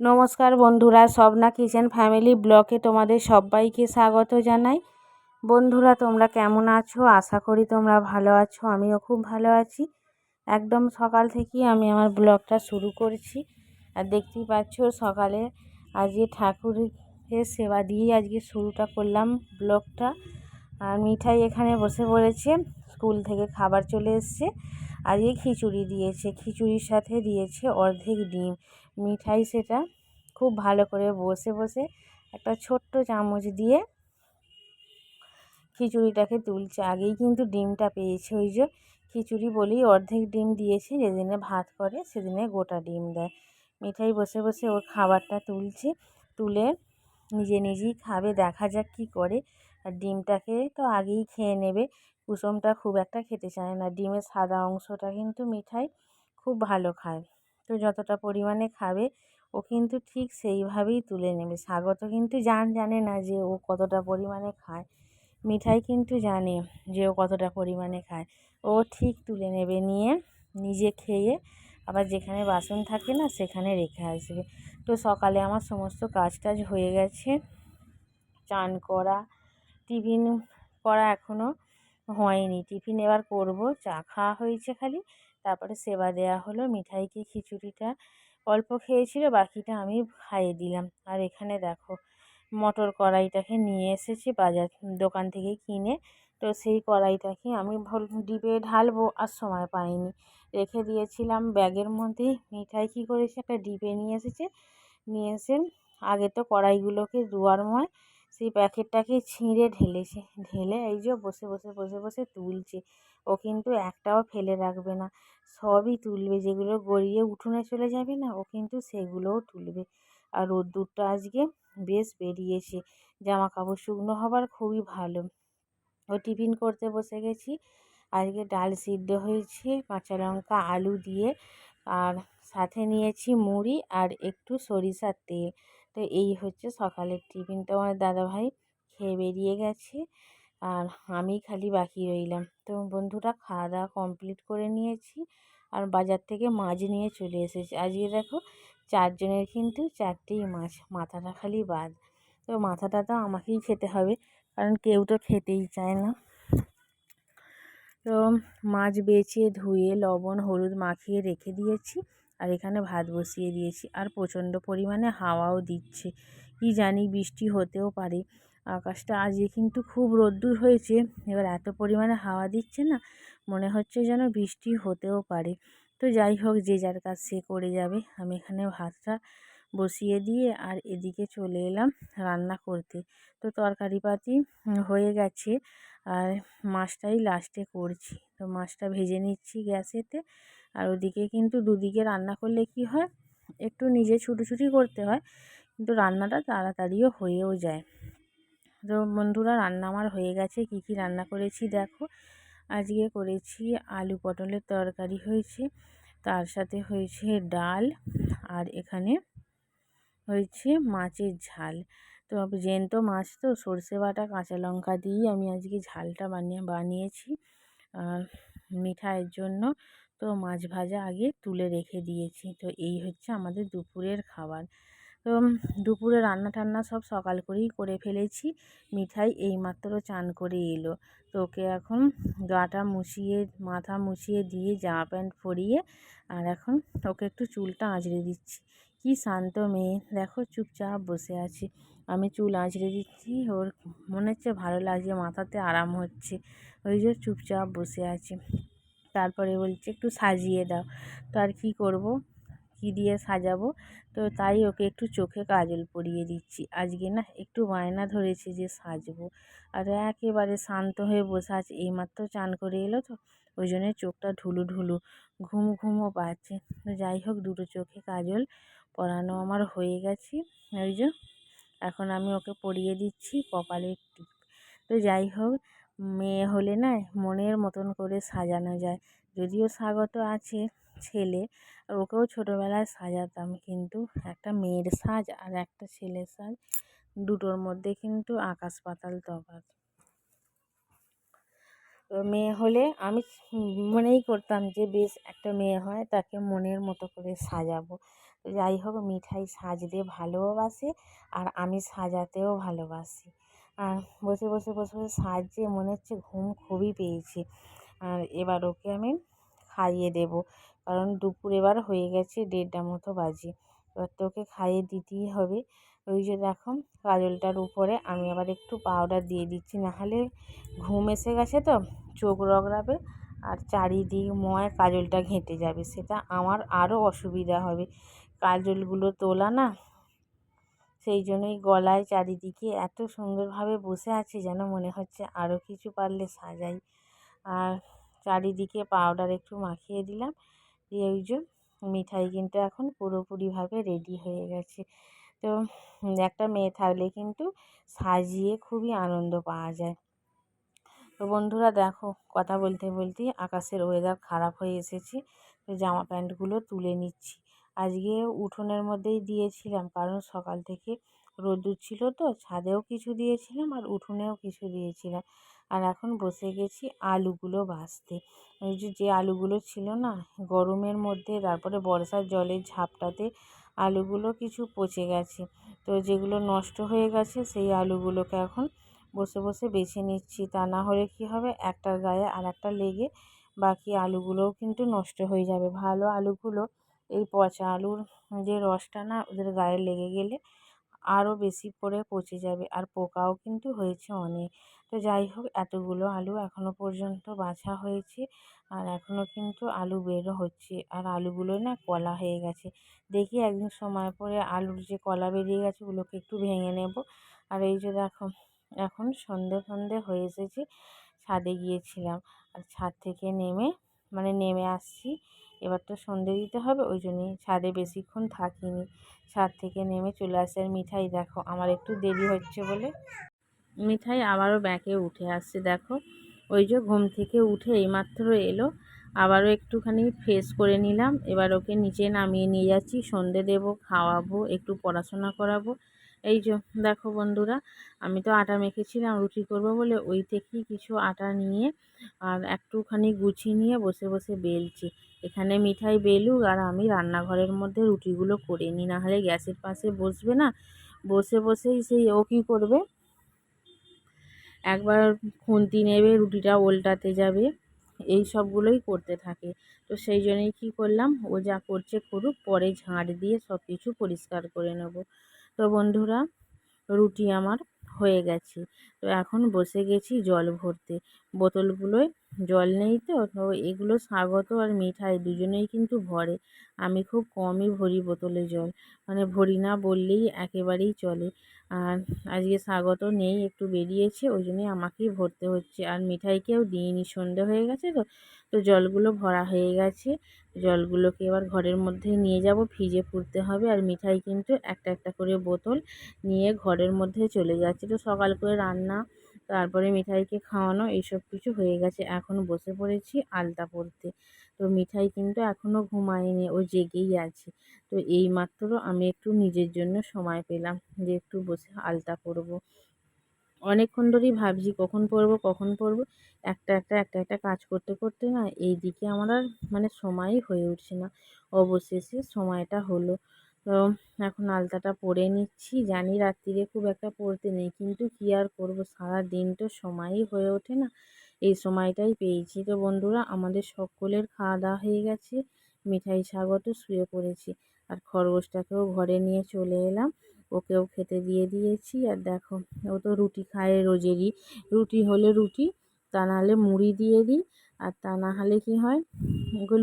নমস্কার বন্ধুরা, Swapna kitchen family ব্লকে তোমাদের সবাইকে স্বাগত জানাই। বন্ধুরা, তোমরা কেমন আছো? আশা করি তোমরা ভালো আছো, আমিও খুব ভালো আছি। একদম সকাল থেকেই আমি আমার ব্লগটা শুরু করছি। আর দেখতেই পাচ্ছ, সকালে আজকে ঠাকুরের সেবা দিয়েই আজকে শুরুটা করলাম ব্লগটা। আর মিঠাই এখানে বসে পড়েছে, স্কুল থেকে খাবার চলে এসছে। আজকে খিচুড়ি দিয়েছে, খিচুড়ির সাথে দিয়েছে অর্ধেক ডিম। মিঠাই সেটা খুব ভালো করে বসে বসে একটা ছোট্ট চামচ দিয়ে খিচুড়িটাকে তুলছে। আগেই কিন্তু ডিমটা পেয়েছে। ওই যে খিচুড়ি বলেই অর্ধেক ডিম দিয়েছে, যেদিনে ভাত করে সেদিনে গোটা ডিম দেয়। মিঠাই বসে বসে ওর খাবারটা তুলছে। তুলে নিজে নিজেই খাবে, দেখা যাক কী করে। আর ডিমটাকে তো আগেই খেয়ে নেবে। কুসুমটা খুব একটা খেতে চায় না। ডিমের সাদা অংশটা কিন্তু মিঠাই খুব ভালো খায়। তো যতটা পরিমাণে খাবে ও কিন্তু ঠিক সেইভাবেই তুলে নেবে। স্বাগত কিন্তু জান জানে না যে ও কতটা পরিমাণে খায়। মিঠাই কিন্তু জানে যে ও কতটা পরিমাণে খায়। ও ঠিক তুলে নেবে নিয়ে, নিজে খেয়ে আবার যেখানে বাসন থাকে না সেখানে রেখে আসবে। তো সকালে আমার সমস্ত কাজ টাজ হয়ে গেছে। চান করা, টিফিন করা এখনও হয়নি। টিফিন এবার করব। চা খাওয়া হয়েছে খালি। তারপরে সেবা দেওয়া হলো। মিঠাইকে খিচুড়িটা অল্প খেয়েছিল, বাকিটা আমি খাইয়ে দিলাম। আর এখানে দেখো, মটর কড়াইটাকে নিয়ে এসেছি বাজার দোকান থেকে কিনে। তো সেই কড়াইটাকে আমি ডিপে ঢালবো, আর সময় পাইনি। রেখে দিয়েছিলাম ব্যাগের মধ্যে। মিঠাই কী করেছে? একটা ডিপে নিয়ে এসেছে। নিয়ে এসে আগে তো কড়াইগুলোকে ধোয়ার ময়, সেই প্যাকেটটাকে ছিঁড়ে ঢেলেছে। ঢেলে এই যে বসে বসে বসে বসে তুলছে। ও কিন্তু একটাও ফেলে রাখবে না। সবই তুলবে, যেগুলো গড়িয়ে উঠোনে চলে যাবে না, ও কিন্তু সেগুলোও তুলবে। আর রোদ্দুরটা আজকে বেশ বেরিয়েছে জামা কাপড় শুকনো হবার খুবই ভালো। ও টিফিন করতে বসে গেছি, আজকে ডাল সিদ্ধ হয়েছে, কাঁচা লঙ্কা, আলু দিয়ে, আর সাথে নিয়েছি মুড়ি আর একটু সরিষার তেল। তো এই হচ্ছে সকালের টিফিন। তো আমার দাদাভাই খেয়ে বেরিয়ে গেছে। আর আমি খালি বাকি রইলাম। তো বন্ধুরা খাওয়া দাওয়া কমপ্লিট করে নিয়েছি আর বাজার থেকে মাছ নিয়ে চলে এসেছি। আজকে দেখো, চারজনের কিন্তু চারটেই মাছ, মাথাটা খালি বাদ। তো মাথাটা তো আমাকেই খেতে হবে, কারণ কেউ তো খেতেই চায় না। তো মাছ বেছে, ধুয়ে, লবণ, হলুদ মাখিয়ে রেখে দিয়েছি আর এখানে ভাত বসিয়ে দিয়েছি। আর প্রচণ্ড পরিমাণে হাওয়াও দিচ্ছে। কি জানি বৃষ্টি হতেও পারে। আকাশটা আজকে কিন্তু খুব রোদ্দুর হয়েছে। এবার এত পরিমাণে হাওয়া দিচ্ছে না, মনে হচ্ছে যেন বৃষ্টি হতেও পারে। তো যাই হোক, যে যার কাজ সে করে যাবে। আমি এখানে ভাতটা বসিয়ে দিয়ে আর এদিকে চলে এলাম রান্না করতে। তো তরকারিপাতি হয়ে গেছে আর মাছটাই লাস্টে করছি। তো মাছটা ভেজে নিচ্ছি গ্যাসেতে আর ওদিকে কিন্তু দুদিকে রান্না করলে কি হয়, একটু নিজে ছুটোছুটি করতে হয়, কিন্তু রান্নাটা তাড়াতাড়িও হয়েও যায়। তো বন্ধুরা, রান্না আমার হয়ে গেছে। কি কি রান্না করেছি দেখো। আজকে করেছি আলু পটলের তরকারি হয়েছে। তার সাথে হয়েছে ডাল আর এখানে হয়েছে মাছের ঝাল। তো জ্যান্ত মাছ তো, সর্ষে বাটা, কাঁচা লঙ্কা দিয়েই আমি আজকে ঝালটা বানিয়ে, বানিয়েছি। আর মিঠাইয়ের জন্য তো মাছ ভাজা আগে তুলে রেখে দিয়েছি। তো এই হচ্ছে আমাদের দুপুরের খাবার। তো দুপুরে রান্না টান্না সব সকাল করেই করে ফেলেছি। মিঠাই এইমাত্র চান করে এলো। তো ওকে এখন গাটা মুছিয়ে, মাথা মুছিয়ে দিয়ে জামা প্যান্ট পরিয়ে আর এখন ওকে একটু চুলটা আঁচড়ে দিচ্ছি। কি শান্ত মেয়ে। দেখো চুপচাপ বসে আছে। আমি চুল আঁচড়ে দিচ্ছি। ওর মনে হচ্ছে ভালো লাগছে, মাথাতে আরাম হচ্ছে। ওই যে চুপচাপ বসে আছে। তারপরে বলছে, একটু সাজিয়ে দাও। তো আর কী করব? কী দিয়ে সাজাবো? তো তাই ওকে একটু চোখে কাজল পরিয়ে দিচ্ছি। আজকে না একটু বায়না ধরেছে যে সাজবো। আর একেবারে শান্ত হয়ে বসে আছে। এইমাত্র চান করে এলো তো, ওই জন্যে চোখটা ঢুলু ঢুলু, ঘুম ঘুমও পাচ্ছে। তো যাই হোক, দুটো চোখে কাজল পরানো আমার হয়ে গেছে। ওই যে, এখন আমি ওকে পরিয়ে দিচ্ছি কপালের টিপ তো যাই হোক, মেয়ে হলে না মনের মতন করে সাজানো যায়। যদিও স্বাগত আছে ছেলে। আর ওকেও ছোটোবেলায় সাজাতাম কিন্তু একটা মেয়ের সাজ আর একটা ছেলের সাজ। দুটোর মধ্যে কিন্তু আকাশ পাতাল তফাৎ। মেয়ে হলে আমি মনেই করতাম যে বেশ একটা মেয়ে হয়, তাকে মনের মতো করে সাজাবো। যাই হোক, মিঠাই সাজতে ভালোবাসে আর আমি সাজাতেও ভালোবাসি। আর বসে বসে বসে বসে সাজছে, মনে হচ্ছে ঘুম খুবই পেয়েছে। আর এবার ওকে আমি খাইয়ে দেবো। কারণ দুপুর এবার হয়ে গেছে দেড়টা মতো বাজে। এবার তো ওকে খাইয়ে দিতেই হবে। ওই যে দেখো, কাজলটার উপরে আমি আবার একটু পাউডার দিয়ে দিচ্ছি। নাহলে ঘুম এসে গেছে তো, চোখ রগড়াবে আর চারিদিক ময় কাজলটা ঘেঁটে যাবে। সেটা আমার আরও অসুবিধা হবে। কাজলগুলো তোলা না, সেই জন্যই গলায় চারিদিকে এত সুন্দরভাবে বসে আছে যেন মনে হচ্ছে আরও কিছু পারলে সাজাই। আর চারিদিকে পাউডার একটু মাখিয়ে দিলাম। দিয়ে ওই যে মিঠাই কিন্তু এখন পুরোপুরিভাবে রেডি হয়ে গেছে। তো একটা মেয়ে থাকলে কিন্তু সাজিয়ে খুবই আনন্দ পাওয়া যায়। তো বন্ধুরা দেখো, কথা বলতে বলতেই আকাশের ওয়েদার খারাপ হয়ে এসেছে। তো জামা প্যান্টগুলো তুলে নিচ্ছি। আজকে উঠোনের মধ্যেই দিয়েছিলাম, কারণ সকাল থেকে রোদ্দুর ছিল তো, ছাদেও কিছু দিয়েছিলাম আর উঠোনেও কিছু দিয়েছিলাম। আর এখন বসে গেছি আলুগুলো ভাজতে। ওই যে যে আলুগুলো ছিল না, গরমের মধ্যে, তারপরে বর্ষার জলের ঝাপটাতে আলুগুলো কিছু পচে গেছে। তো যেগুলো নষ্ট হয়ে গেছে, সেই আলুগুলোকে এখন বসে বসে বেছে নিচ্ছি। তা না হলে কী হবে? একটার গায়ে আর একটা লেগে বাকি আলুগুলোও কিন্তু নষ্ট হয়ে যাবে। ভালো আলুগুলো, এই পচা আলুর যে রসটা না, ওদের গায়ে লেগে গেলে আরও বেশি করে পচে যাবে। আর পোকাও কিন্তু হয়েছে অনেক। তো যাই হোক, এতগুলো আলু এখনও পর্যন্ত বাছা হয়েছে। আর এখনও কিন্তু আলু বেরও হচ্ছে। আর আলুগুলো না কলা হয়ে গেছে। দেখি একদিন সময় পরে আলুর যে কলা বেরিয়ে গেছে, ওগুলোকে একটু ভেঙে নেব। আর এই যে দেখো, এখন সন্ধে সন্ধে হয়ে এসেছে, ছাদে গিয়েছিলাম। আর ছাদ থেকে নেমে মানে নেমে আসছি। এবার তো সন্ধে দিতে হবে, ওই জন্যই ছাদে বেশিক্ষণ থাকিনি। ছাদ থেকে নেমে চলে আসে আর মিঠাই, দেখো আমার একটু দেরি হচ্ছে বলে। মিঠাই আবারও ব্যাঁকে উঠে আসছে, দেখো। ওই যে ঘুম থেকে উঠে এইমাত্র এলো, আবারও একটুখানি ফ্রেশ করে নিলাম। এবার ওকে নিচে নামিয়ে নিয়ে যাচ্ছি, সন্ধে দেবো, খাওয়াবো, একটু পড়াশোনা করাবো। এই যে, দেখো বন্ধুরা, আমি তো আটা মেখেছিলাম, রুটি করব বলে ওই থেকেই কিছু আটা নিয়ে আর একটুখানি গুছিয়ে নিয়ে বসে বসে বেলছি। এখানে মিঠাই বেলুক আর আমি রান্নাঘরের মধ্যে রুটিগুলো করে নিই, নাহলে গ্যাসের পাশে বসবে না। বসে বসেই সেই ও কী করবে? একবার খুন্তি নেবে, রুটিটা ওল্টাতে যাবে, এই সবগুলোই করতে থাকে। তো সেই জন্যই কী করলাম, ও যা করছে করুক, পরে ঝাঁট দিয়ে সব কিছু পরিষ্কার করে নেব। তো বন্ধুরা রুটি আমার হয়ে গেছে। তো এখন বসে গেছি জল ভরতে। বোতলগুলোয় জল নেই তো তো এগুলো স্বাগত আর মিঠাই দুজনেই কিন্তু ভরে। আমি খুব কমই ভরি বোতলে জল। মানে ভরি না বললেই একেবারেই চলে। আর আজকে স্বাগত নেই, একটু বেরিয়েছে, ওই জন্যই আমাকেই ভরতে হচ্ছে। আর মিঠাইকেও দিইনি, সন্ধে হয়ে গেছে তো তো জলগুলো ভরা হয়ে গেছে। জলগুলোকে এবার ঘরের মধ্যে নিয়ে যাব, ফ্রিজে পুরতে হবে। আর মিঠাই কিন্তু একটা একটা করে বোতল নিয়ে ঘরের মধ্যে চলে যাচ্ছে। তো সকাল করে রান্না তারপরে মিঠাইকে খাওয়ানো এইসব কিছু হয়ে গেছে। এখন বসে পড়েছি আলতা পড়তে তো মিঠাই কিন্তু এখনও ঘুমায়নি, ও জেগেই আছে। তো এই মাত্র আমি একটু নিজের জন্য সময় পেলাম যে একটু বসে আলতা পরবো। অনেকক্ষণ ধরেই ভাবছি কখন পরবো কখন পরবো। একটা একটা একটা একটা কাজ করতে করতে না এই দিকে আমার আর মানে সময়ই হয়ে উঠছে না। অবশেষে সময়টা হলো। তো এখন আলতাটা পরে নিচ্ছি। জানি রাত্রিরে খুব একটা পরতে নেই, কিন্তু কী আর করব? সারা দিন তো সময়ই হয়ে ওঠে না। এই সময়টাই পেয়েছি। তো বন্ধুরা, আমাদের সকলের খাওয়া দাওয়া হয়ে গেছে। মিঠাই স্বাগত শুয়ে পড়েছি। আর খরগোশটাকেও ঘরে নিয়ে চলে এলাম। ওকেও খেতে দিয়ে দিয়েছি। আর দেখো, ও তো রুটি খায় রোজেরই। রুটি হলে রুটি, তা নাহলে মুড়ি দিয়ে দিই। আর তা না হলে কী হয়?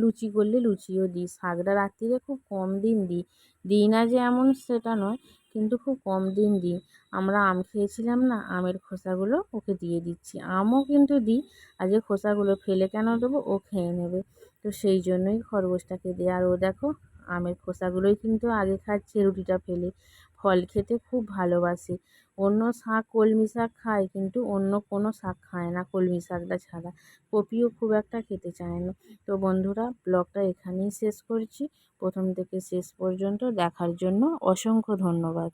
লুচি করলে লুচিও দিই। শাকটা রাত্রিরে খুব কম দিন দিই। দিই না যে এমন সেটা নয়, কিন্তু খুব কম দিন দিই। আমরা আম খেয়েছিলাম না, আমের খোসাগুলো ওকে দিয়ে দিচ্ছি। আমও কিন্তু দিই, আর যে খোসাগুলো ফেলে কেন দেবো ও খেয়ে নেবে। তো সেই জন্যই খরগোশটাকে দিই। আর ও দেখো, আমের খোসাগুলোই কিন্তু আগে খাচ্ছে রুটিটা ফেলে। ফল খেতে খুব ভালোবাসে। অন্য শাক কলমি শাক খায়, কিন্তু অন্য কোনো শাক খায় না কলমি শাকটা ছাড়া। কপিও খুব একটা খেতে চায় না। তো বন্ধুরা, ব্লগটা এখানেই শেষ করছি। প্রথম থেকে শেষ পর্যন্ত দেখার জন্য অসংখ্য ধন্যবাদ।